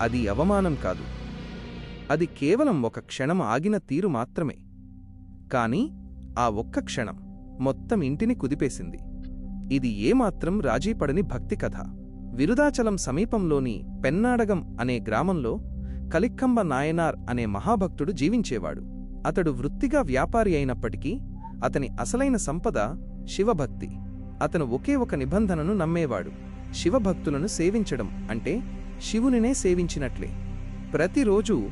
అది అవమానం కాదు. అది కేవలం ఒక క్షణం ఆగిన తీరు మాత్రమే. కాని ఆ ఒక్క క్షణం మొత్తం ఇంటిని కుదిపేసింది. ఇది ఏమాత్రం రాజీపడని భక్తి కథ. విరుదాచలం సమీపంలోని పెన్నాడగం అనే గ్రామంలో కలిక్కంబ నాయనార్ అనే మహాభక్తుడు జీవించేవాడు. అతడు వృత్తిగా వ్యాపారి అయినప్పటికీ అతని అసలైన సంపద శివభక్తి. అతను ఒకే ఒక నిబంధనను నమ్మేవాడు. శివభక్తులను సేవించడం అంటే శివునినే సేవించినట్లే. ప్రతిరోజూ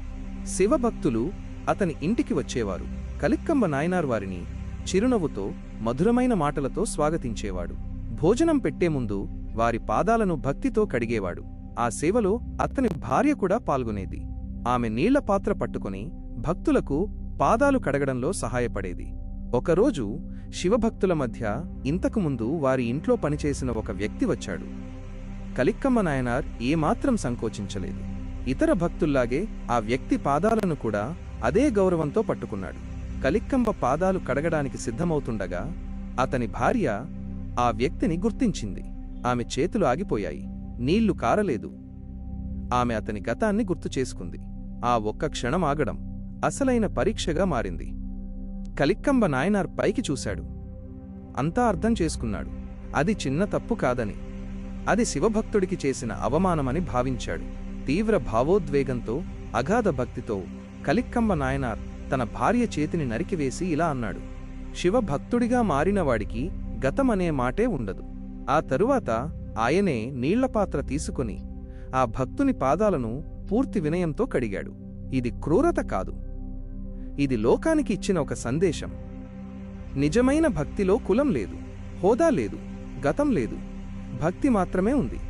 శివభక్తులు అతని ఇంటికి వచ్చేవారు. కలిక్కంబ నాయనార్ వారిని చిరునవ్వుతో మధురమైన మాటలతో స్వాగతించేవాడు. భోజనం పెట్టే ముందు వారి పాదాలను భక్తితో కడిగేవాడు. ఆ సేవలో అతని భార్య కూడా పాల్గొనేది. ఆమె నీళ్ళ పాత్ర పట్టుకుని భక్తులకు పాదాలు కడగడంలో సహాయపడేది. ఒకరోజు శివభక్తుల మధ్య ఇంతకుముందు వారి ఇంట్లో పనిచేసిన ఒక వ్యక్తి వచ్చాడు. కలిక్కమ్మ నాయనార్ ఏమాత్రం సంకోచించలేదు. ఇతర భక్తుల్లాగే ఆ వ్యక్తి పాదాలను కూడా అదే గౌరవంతో పట్టుకున్నాడు. కలిక్కంబ పాదాలు కడగడానికి సిద్ధమవుతుండగా అతని భార్య ఆ వ్యక్తిని గుర్తించింది. ఆమె చేతులు ఆగిపోయాయి. నీళ్ళు కారలేదు. ఆమె అతని గతాన్ని గుర్తు చేసుకుంది. ఆ ఒక్క క్షణం ఆగడం అసలైన పరీక్షగా మారింది. కలిక్కంబ నాయనార్ పైకి చూశాడు. అంతా అర్థం చేసుకున్నాడు. అది చిన్న తప్పు కాదని అది శివభక్తుడికి చేసిన అవమానమని భావించాడు. తీవ్ర భావోద్వేగంతో అగాధ భక్తితో కలిక్కంబ నాయనార్ తన భార్య చేతిని నరికివేసి ఇలా అన్నాడు. శివభక్తుడిగా మారినవాడికి గతమనే మాటే ఉండదు. ఆ తరువాత ఆయనే నీళ్ళపాత్ర తీసుకుని ఆ భక్తుని పాదాలను పూర్తి వినయంతో కడిగాడు. ఇది క్రూరత కాదు. ఇది లోకానికి ఇచ్చిన ఒక సందేశం. నిజమైన భక్తిలో కులం లేదు. హోదా లేదు. గతం లేదు. భక్తి మాత్రమే ఉంది.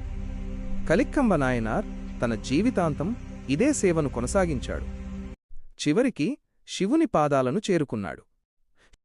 కలిక్కంబ నాయనార్ తన జీవితాంతం ఇదే సేవను కొనసాగించాడు. చివరికి శివుని పాదాలను చేరుకున్నాడు.